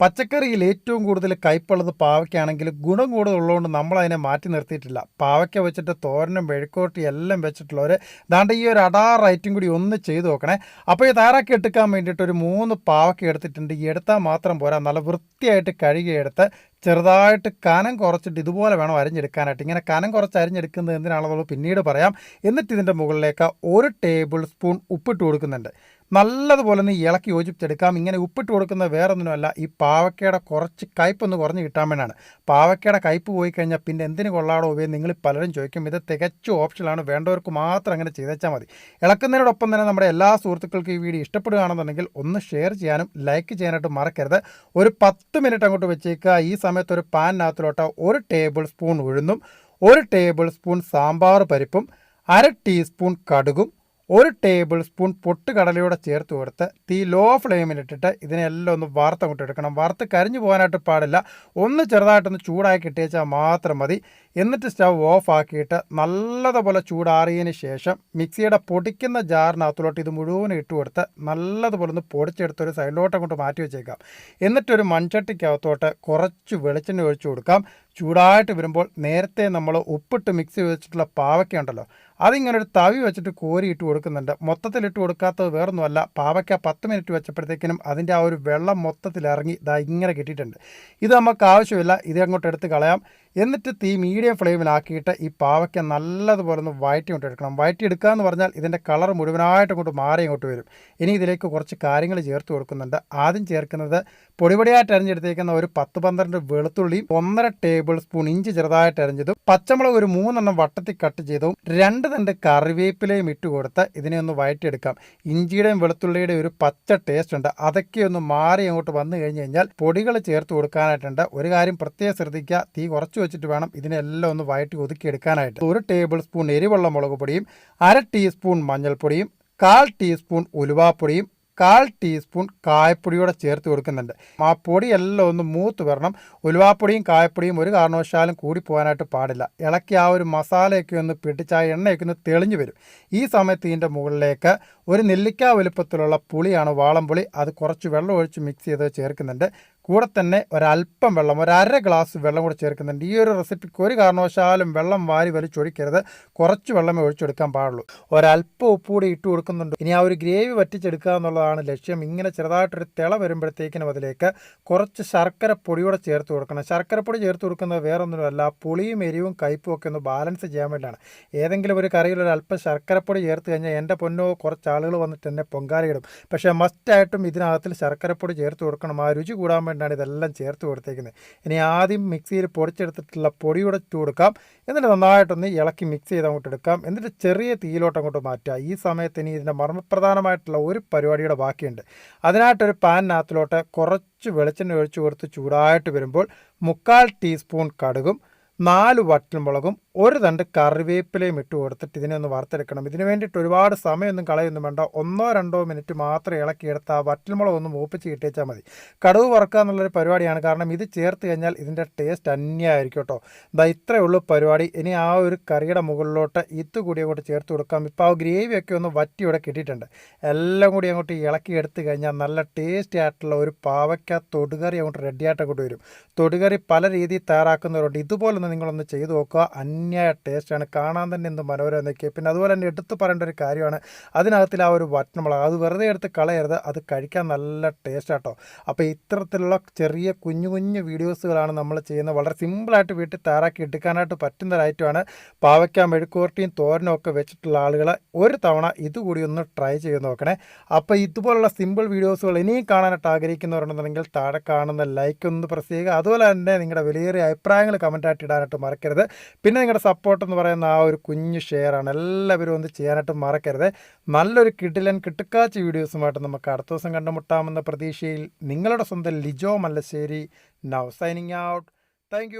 പച്ചക്കറിയിൽ ഏറ്റവും കൂടുതൽ കയ്പുള്ളത് പാവയ്ക്കാണെങ്കിൽ ഗുണം കൂടുതലുള്ളതുകൊണ്ട് നമ്മൾ അതിനെ മാറ്റി നിർത്തിയിട്ടില്ല. പാവയ്ക്ക വെച്ചിട്ട് തോരനും വെഴുക്കോട്ടി എല്ലാം വെച്ചിട്ടുള്ളവർ ദാണ്ട് ഈ ഒരു അടാർ ഐറ്റം കൂടി ഒന്ന് ചെയ്ത് നോക്കണേ. അപ്പോൾ ഈ തയ്യാറാക്കി എടുക്കാൻ വേണ്ടിയിട്ട് ഒരു മൂന്ന് പാവയ്ക്ക എടുത്തിട്ടുണ്ട്. ഈ എടുത്താൽ മാത്രം പോരാ. നല്ല വൃത്തിയായിട്ട് കഴുകിയെടുത്ത് ചെറുതായിട്ട് കനം കുറച്ചിട്ട് ഇതുപോലെ വേണം അരിഞ്ഞെടുക്കാനായിട്ട്. ഇങ്ങനെ കനം കുറച്ച് അരിഞ്ഞെടുക്കുന്നത് എന്തിനാണെന്നുള്ളത് പിന്നീട് പറയാം. എന്നിട്ട് ഇതിന്റെ മുകളിലേക്ക് ഒരു ടേബിൾ സ്പൂൺ ഉപ്പിട്ട് കൊടുക്കുന്നുണ്ട്. നല്ലതുപോലെ ഒന്ന് ഇളക്കി യോജിപ്പിച്ചെടുക്കാം. ഇങ്ങനെ ഉപ്പിട്ട് കൊടുക്കുന്ന വേറൊന്നിനുമല്ല ഈ പാവക്കയുടെ കുറച്ച് കയ്പൊന്ന് കുറഞ്ഞ് കിട്ടാൻ വേണ്ടിയാണ് പാവക്കയുടെ കയ്പ് പോയി കഴിഞ്ഞാൽ പിന്നെ എന്തിന് കൊള്ളാടോ ഉപയോഗം നിങ്ങൾ പലരും ചോദിക്കും. ഇത് തികച്ചും ഓപ്ഷനാണ് വേണ്ടവർക്ക് മാത്രം അങ്ങനെ ചെയ്തേച്ചാൽ മതി. ഇളക്കുന്നതിനോടൊപ്പം തന്നെ നമ്മുടെ എല്ലാ സുഹൃത്തുക്കൾക്കും ഈ വീഡിയോ ഇഷ്ടപ്പെടുകയാണെന്നുണ്ടെങ്കിൽ ഒന്ന് ഷെയർ ചെയ്യാനും ലൈക്ക് ചെയ്യാനായിട്ട് മറക്കരുത്. ഒരു പത്ത് മിനിറ്റ് അങ്ങോട്ട് വെച്ചേക്കുക. ഈ സമയത്ത് ഒരു പാനിനകത്തിലോട്ട് ഒരു ടേബിൾ സ്പൂൺ ഉഴുന്നും ഒരു ടേബിൾ സ്പൂൺ സാമ്പാർ പരിപ്പും അര ടീസ്പൂൺ കടുകും ഒരു ടേബിൾ സ്പൂൺ പൊട്ടുകടലയോടെ ചേർത്ത് കൊടുത്ത് തീ ലോ ഫ്ലെയിമിലിട്ടിട്ട് ഇതിനെല്ലാം ഒന്ന് അങ്ങോട്ട് എടുക്കണം. വറുത്ത് കരിഞ്ഞു പോകാനായിട്ട് പാടില്ല. ഒന്ന് ചെറുതായിട്ടൊന്ന് ചൂടാക്കി കിട്ടിയേച്ചാൽ മാത്രം മതി. എന്നിട്ട് സ്റ്റവ് ഓഫ് ആക്കിയിട്ട് നല്ലതുപോലെ ചൂടാറിയതിന് ശേഷം മിക്സിയുടെ പൊടിക്കുന്ന ജാറിനകത്തോട്ട് ഇത് മുഴുവൻ ഇട്ട് കൊടുത്ത് നല്ലതുപോലെ ഒന്ന് പൊടിച്ചെടുത്ത് ഒരു സൈഡിലോട്ട് അങ്ങോട്ട് മാറ്റി വെച്ചേക്കാം. എന്നിട്ടൊരു മൺചട്ടിക്കകത്തോട്ട് കുറച്ച് വെളിച്ചെണ്ണ ഒഴിച്ചു കൊടുക്കാം. ചൂടായിട്ട് വരുമ്പോൾ നേരത്തെ നമ്മൾ ഉപ്പിട്ട് മിക്സ് ചെയ്ത് വെച്ചിട്ടുള്ള പാവയ്ക്ക ഉണ്ടല്ലോ അതിങ്ങനെ ഒരു തവി വെച്ചിട്ട് കോരി ഇട്ട് കൊടുക്കുന്നുണ്ട്. മൊത്തത്തിൽ ഇട്ട് കൊടുക്കാത്തത് വേറൊന്നുമല്ല. പാവയ്ക്ക പത്ത് മിനിറ്റ് വെച്ചപ്പോഴത്തേക്കിനും അതിന്റെ ആ ഒരു വെള്ളം മൊത്തത്തിൽ ഇറങ്ങി ഇതാ ഇങ്ങനെ കിട്ടിയിട്ടുണ്ട്. ഇത് നമുക്ക് ആവശ്യമില്ല. ഇത് അങ്ങോട്ട് എടുത്ത് കളയാം. എന്നിട്ട് തീ മീഡിയം ഫ്ലെയിമിലാക്കിയിട്ട് ഈ പാവയ്ക്ക നല്ലതുപോലെ ഒന്ന് വയറ്റി കൊണ്ട് എടുക്കണം വയറ്റി എടുക്കുക എന്ന് പറഞ്ഞാൽ ഇതിന്റെ കളർ മുഴുവനായിട്ട് അങ്ങോട്ട് മാറി ഇങ്ങോട്ട് വരും. ഇനി ഇതിലേക്ക് കുറച്ച് കാര്യങ്ങൾ ചേർത്ത് കൊടുക്കുന്നുണ്ട്. ആദ്യം ചേർക്കുന്നത് പൊടിപൊടിയായിട്ട് അരിഞ്ഞെടുത്തേക്കുന്ന ഒരു പത്ത് പന്ത്രണ്ട് വെളുത്തുള്ളിയും ഒന്നര ടേബിൾ സ്പൂൺ ഇഞ്ചി ചെറുതായിട്ട് അരിഞ്ഞതും പച്ചമുളക് ഒരു മൂന്നെണ്ണം വട്ടത്തിൽ കട്ട് ചെയ്തതും രണ്ട് തണ്ട് കറിവേപ്പിലയും ഇട്ട് കൊടുത്ത് ഇതിനെ ഒന്ന് വയറ്റിയെടുക്കാം. ഇഞ്ചിയുടെയും വെളുത്തുള്ളിയുടെയും ഒരു പച്ച ടേസ്റ്റ് ഉണ്ട്. അതൊക്കെ ഒന്ന് മാറി അങ്ങോട്ട് വന്നു കഴിഞ്ഞ് കഴിഞ്ഞാൽ പൊടികൾ ചേർത്ത് കൊടുക്കാനായിട്ടുണ്ട്. ഒരു കാര്യം പ്രത്യേകം ശ്രദ്ധിക്കുക. തീ കുറച്ച് വെച്ചിട്ട് വേണം ഇതിനെല്ലാം ഒന്ന് വയറ്റി ഒതുക്കി എടുക്കാനായിട്ട്. ഒരു ടേബിൾ സ്പൂൺ എരിവെള്ള മുളക് പൊടിയും അര ടീസ്പൂൺ മഞ്ഞൾപ്പൊടിയും കാൽ ടീസ്പൂൺ ഉലുവാപ്പൊടിയും കാൽ ടീസ്പൂൺ കായപ്പൊടിയോടെ ചേർത്ത് കൊടുക്കുന്നുണ്ട്. ആ പൊടിയെല്ലാം ഒന്ന് മൂത്ത് വരണം. ഉലുവാപ്പൊടിയും കായപ്പൊടിയും ഒരു കാരണവശാലും കൂടി പോകാനായിട്ട് പാടില്ല. ഇളക്കി ആ ഒരു മസാലയൊക്കെ ഒന്ന് പിടിച്ച് ആ എണ്ണയൊക്കെ ഒന്ന് തെളിഞ്ഞു വരും. ഈ സമയത്ത് ഇതിന്റെ മുകളിലേക്ക് ഒരു നെല്ലിക്ക വലുപ്പത്തിലുള്ള പുളിയാണ് വാളംപുളി. അത് കുറച്ച് വെള്ളം ഒഴിച്ച് മിക്സ് ചെയ്ത് ചേർക്കുന്നുണ്ട്. കൂടെ തന്നെ ഒരല്പം വെള്ളം ഒരര ഗ്ലാസ് വെള്ളം കൂടെ ചേർക്കുന്നുണ്ട്. ഈ ഒരു റെസിപ്പിക്ക് ഒരു കാരണവശാലും വെള്ളം വാരി വലിച്ചൊഴിക്കരുത്. കുറച്ച് വെള്ളമേ ഒഴിച്ചെടുക്കാൻ പാടുള്ളൂ. ഒരല്പം ഉപ്പ് കൂടി ഇട്ട് കൊടുക്കുന്നുണ്ട്. ഇനി ആ ഒരു ഗ്രേവി വറ്റിച്ചെടുക്കുക എന്നുള്ളതാണ് ലക്ഷ്യം. ഇങ്ങനെ ചെറുതായിട്ടൊരു തിള വരുമ്പോഴത്തേക്കിനും അതിലേക്ക് കുറച്ച് ശർക്കര പൊടിയോടെ ചേർത്ത് കൊടുക്കണം. ശർക്കര പൊടി ചേർത്ത് കൊടുക്കുന്നത് വേറൊന്നുമല്ല പുളിയും എരിവും കയ്പും ഒക്കെ ഒന്ന് ബാലൻസ് ചെയ്യാൻ വേണ്ടിയാണ്. ഏതെങ്കിലും ഒരു കറിയിൽ ഒരു അല്പം ശർക്കരപ്പൊടി ചേർത്ത് കഴിഞ്ഞാൽ എന്റെ പൊന്നോ കുറച്ച് ആളുകൾ വന്നിട്ട് എന്നെ പൊങ്കാലയിടും. പക്ഷേ മസ്റ്റായിട്ടും ഇതിനകത്തിൽ ശർക്കരപ്പൊടി ചേർത്ത് കൊടുക്കണം. ആ രുചി കൂടാൻ വേണ്ടിയാണ് ഇതെല്ലാം ചേർത്ത് കൊടുത്തേക്കുന്നത്. ഇനി ആദ്യം മിക്സിയിൽ പൊടിച്ചെടുത്തിട്ടുള്ള പൊടി ഉടച്ചു കൊടുക്കാം എന്നിട്ട് നന്നായിട്ടൊന്ന് ഇളക്കി മിക്സ് ചെയ്ത് അങ്ങോട്ട് എടുക്കാം. എന്നിട്ട് ചെറിയ തീയിലോട്ട് അങ്ങോട്ട് മാറ്റുക. ഈ സമയത്ത് ഇനി ഇതിന്റെ മർമ്മപ്രധാനമായിട്ടുള്ള ഒരു പരിപാടിയുടെ ബാക്കിയുണ്ട്. അതിനായിട്ടൊരു പാനിനകത്തിലോട്ട് കുറച്ച് വെളിച്ചെണ്ണ ഒഴിച്ചു കൊടുത്ത് ചൂടായിട്ട് വരുമ്പോൾ മുക്കാൽ ടീസ്പൂൺ കടുകും നാല് വറ്റൽമുളകും ഒരു തണ്ട് കറിവേപ്പിലയും ഇട്ട് കൊടുത്തിട്ട് ഇതിനെ ഒന്ന് വറുത്തെടുക്കണം. ഇതിന് വേണ്ടിയിട്ട് ഒരുപാട് സമയമൊന്നും കളയൊന്നും വേണ്ട. ഒന്നോ രണ്ടോ മിനിറ്റ് മാത്രം ഇളക്കിയെടുത്ത് ആ വറ്റൽമുളക് ഒന്ന് മൂപ്പിച്ച് കിട്ടിയേച്ചാൽ മതി. കടുവ് വറുക്കുക എന്നുള്ളൊരു പരിപാടിയാണ്. കാരണം ഇത് ചേർത്ത് കഴിഞ്ഞാൽ ഇതിന്റെ ടേസ്റ്റ് അന്യമായിരിക്കും കേട്ടോ. ഇതാ ഇത്രയേ ഉള്ളൂ പരിപാടി. ഇനി ആ ഒരു കറിയുടെ മുകളിലോട്ട് ഇത് കൂടി അങ്ങോട്ട് ചേർത്ത് കൊടുക്കാം. ഇപ്പോൾ ആ ഗ്രേവിയൊക്കെ ഒന്ന് വറ്റി ഇവിടെ കിട്ടിയിട്ടുണ്ട്. എല്ലാം കൂടി അങ്ങോട്ട് ഇളക്കി എടുത്ത് കഴിഞ്ഞാൽ നല്ല ടേസ്റ്റി ആയിട്ടുള്ള ഒരു പാവയ്ക്ക തൊടുകറി അങ്ങോട്ട് റെഡിയായിട്ട് അങ്ങോട്ട് വരും. തൊടുകറി പല രീതിയിൽ തയ്യാറാക്കുന്നവരുണ്ട്. ഇതുപോലൊന്ന് നിങ്ങളൊന്ന് ചെയ്ത് നോക്കുക. അന്യായ ടേസ്റ്റാണ് കാണാൻ തന്നെ എന്ത് മനോഹരം എന്നൊക്കെ. പിന്നെ അതുപോലെ തന്നെ എടുത്തു പറയേണ്ട ഒരു കാര്യമാണ്. അതിനകത്തിൽ ആ ഒരു വറ്റമുളക് അത് വെറുതെ എടുത്ത് കളയരുത്. അത് കഴിക്കാൻ നല്ല ടേസ്റ്റ് കേട്ടോ അപ്പോൾ ഇത്തരത്തിലുള്ള ചെറിയ കുഞ്ഞു കുഞ്ഞു വീഡിയോസുകളാണ് നമ്മൾ ചെയ്യുന്നത്. വളരെ സിമ്പിളായിട്ട് വീട്ടിൽ തയ്യാറാക്കി എടുക്കാനായിട്ട് പറ്റുന്ന ഒരു ഐറ്റമാണ് പാവയ്ക്ക മെഴുക്കുവരട്ടിയും തോരനും ഒക്കെ വെച്ചിട്ടുള്ള ആളുകൾ ഒരു തവണ ഇതുകൂടി ഒന്ന് ട്രൈ ചെയ്ത് നോക്കണേ. അപ്പോൾ ഇതുപോലുള്ള സിമ്പിൾ വീഡിയോസുകൾ ഇനിയും കാണാനായിട്ട് ആഗ്രഹിക്കുന്നവരുണ്ടെന്നുണ്ടെങ്കിൽ താഴെ കാണുന്ന ലൈക്ക് ഒന്ന് പ്രസ് ചെയ്യുക. അതുപോലെ തന്നെ നിങ്ങളുടെ വിലയേറിയ അഭിപ്രായങ്ങൾ കമന്റായിട്ട് ഇടാനായിട്ട് മറക്കരുത്. പിന്നെ നിങ്ങളുടെ സപ്പോർട്ട് എന്ന് പറയുന്ന ആ ഒരു കുഞ്ഞു ഷെയറാണ് എല്ലാവരും ഒന്ന് ചെയ്യാനായിട്ട് മറക്കരുത്. നല്ലൊരു കിടിലൻ കിട്ടുക്കാച്ച വീഡിയോസുമായിട്ട് നമുക്ക് അടുത്ത ദിവസം കണ്ടുമുട്ടാമെന്ന പ്രതീക്ഷയിൽ നിങ്ങളുടെ സ്വന്തം Lijo Mallassery now signing out thank